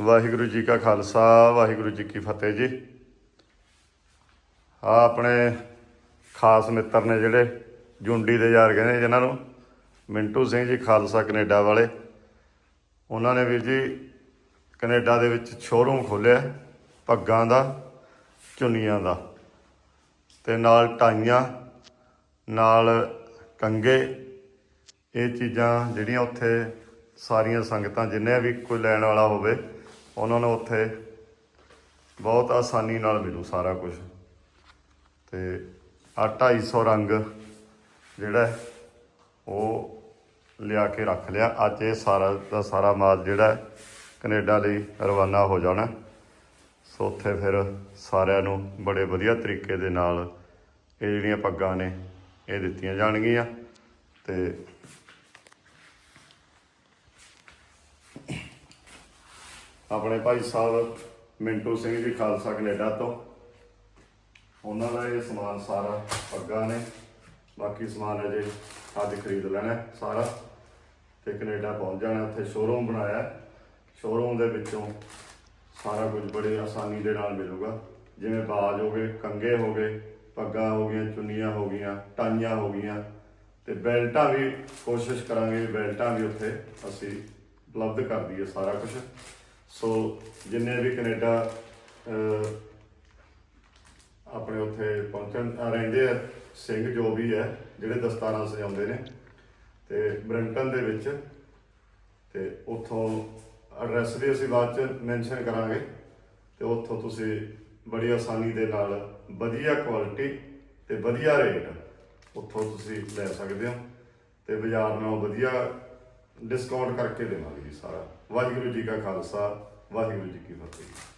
ਵਾਹਿਗੁਰੂ ਜੀ ਕਾ ਖਾਲਸਾ, ਵਾਹਿਗੁਰੂ ਜੀ ਕੀ ਫਤਿਹ ਜੀ। ਆ ਆਪਣੇ ਖਾਸ ਮਿੱਤਰ ਨੇ ਜਿਹੜੇ ਜੁੰਡੀ ਦੇ ਯਾਰ ਕਹਿੰਦੇ ਜਿਨ੍ਹਾਂ ਨੂੰ, ਮਿੰਟੂ ਸਿੰਘ ਜੀ ਖਾਲਸਾ ਕੈਨੇਡਾ ਵਾਲੇ। ਉਹਨਾਂ ਨੇ ਵੀਰ ਜੀ ਕੈਨੇਡਾ ਦੇ ਵਿੱਚ ਸ਼ੋਰੂਮ ਖੋਲ੍ਹਿਆ, ਪੱਗਾਂ ਦਾ, ਚੁੰਨੀਆਂ ਦਾ। ਤੇ ਨਾਲ ਟਾਈਆਂ, ਨਾਲ ਕੰਗੇ ਇਹ ਚੀਜ਼ਾਂ ਜਿਹੜੀਆਂ ਉੱਥੇ ਸਾਰੀਆਂ ਸੰਗਤਾਂ, ਜਿੰਨੇ ਵੀ ਕੋਈ ਲੈਣ ਵਾਲਾ ਹੋਵੇ ਉਹਨਾਂ ਨੂੰ ਉੱਥੇ ਬਹੁਤ ਆਸਾਨੀ ਨਾਲ ਮਿਲੂ ਸਾਰਾ ਕੁਝ ਤੇ ਆ 250 ਰੰਗ ਜਿਹੜਾ ਉਹ ਲਿਆ ਕੇ ਰੱਖ ਲਿਆ। ਅੱਜ ਇਹ ਸਾਰਾ ਦਾ ਸਾਰਾ ਮਾਲ ਜਿਹੜਾ ਹੈ, ਕੈਨੇਡਾ ਲਈ ਰਵਾਨਾ ਹੋ ਜਾਣਾ। ਸੋ ਉੱਥੇ ਫਿਰ ਸਾਰਿਆਂ ਨੂੰ ਬੜੇ ਵਧੀਆ ਤਰੀਕੇ ਦੇ ਨਾਲ ਇਹ ਜਿਹੜੀਆਂ ਪੱਗਾਂ ਨੇ ਇਹ ਦਿੱਤੀਆਂ ਜਾਣਗੀਆਂ। ਤੇ ਆਪਣੇ ਭਾਈ ਸਾਹਿਬ ਮਿੰਟੂ ਸਿੰਘ ਜੀ ਖਾਲਸਾ ਕੈਨੇਡਾ ਤੋਂ। ਉਹਨਾਂ ਦਾ ਇਹ ਸਮਾਨ ਸਾਰਾ ਪੱਗਾ ਨੇ। ਬਾਕੀ ਸਮਾਨ ਅਜੇ ਅੱਜ ਖਰੀਦ ਲੈਣਾ ਸਾਰਾ। ਤੇ ਕੈਨੇਡਾ ਪਹੁੰਚ ਜਾਣਾ, ਉੱਥੇ ਸ਼ੋਰੂਮ ਬਣਾਇਆ। ਸ਼ੋਰੂਮ ਦੇ ਵਿੱਚੋਂ ਸਾਰਾ ਕੁਝ ਬੜੇ ਆਸਾਨੀ ਦੇ ਨਾਲ ਮਿਲੂਗਾ। ਜਿਵੇਂ ਬਾਜ ਹੋ ਗਏ ਕੰਗੇ ਹੋ ਗਏ, ਪੱਗਾਂ ਹੋ ਗਈਆਂ, ਚੁੰਨੀਆਂ ਹੋ ਗਈਆਂ ਟਾਈਆਂ ਹੋ ਗਈਆਂ। ਤੇ ਬੈਲਟਾਂ ਵੀ ਕੋਸ਼ਿਸ਼ ਕਰਾਂਗੇ, ਬੈਲਟਾਂ ਵੀ ਉੱਥੇ ਅਸੀਂ ਉਪਲਬਧ ਕਰ ਦਈਏ ਸਾਰਾ ਕੁਝ। ਸੋ ਜਿੰਨੇ ਵੀ ਕੈਨੇਡਾ ਆਪਣੇ ਉੱਥੇ ਪਹੁੰਚਣ ਰਹਿੰਦੇ ਆ, ਸਿੰਘ ਜੋ ਵੀ ਹੈ ਜਿਹੜੇ ਦਸਤਾਰਾਂ ਸਜਾਉਂਦੇ ਨੇ, ਤੇ ਬ੍ਰੈਂਟਨ ਦੇ ਵਿੱਚ, ਤੇ ਉੱਥੋਂ ਐਡਰੈਸ ਵੀ ਅਸੀਂ ਬਾਅਦ ਚ ਮੈਂਸ਼ਨ ਕਰਾਂਗੇ, ਤੇ ਉੱਥੋਂ ਤੁਸੀਂ ਬੜੀ ਆਸਾਨੀ ਦੇ ਨਾਲ ਵਧੀਆ ਕੁਆਲਿਟੀ ਤੇ ਵਧੀਆ ਰੇਟ ਉੱਥੋਂ ਤੁਸੀਂ ਲੈ ਸਕਦੇ ਹੋ, ਤੇ ਬਾਜ਼ਾਰ ਨਾਲੋਂ ਵਧੀਆ ਡਿਸਕਾਊਂਟ ਕਰਕੇ ਦੇਵਾਂਗੇ ਜੀ ਸਾਰਾ। ਵਾਹਿਗੁਰੂ ਜੀ ਕਾ ਖਾਲਸਾ ਵਾਹਿਗੁਰੂ ਜੀ ਕੀ ਫਤਿਹ।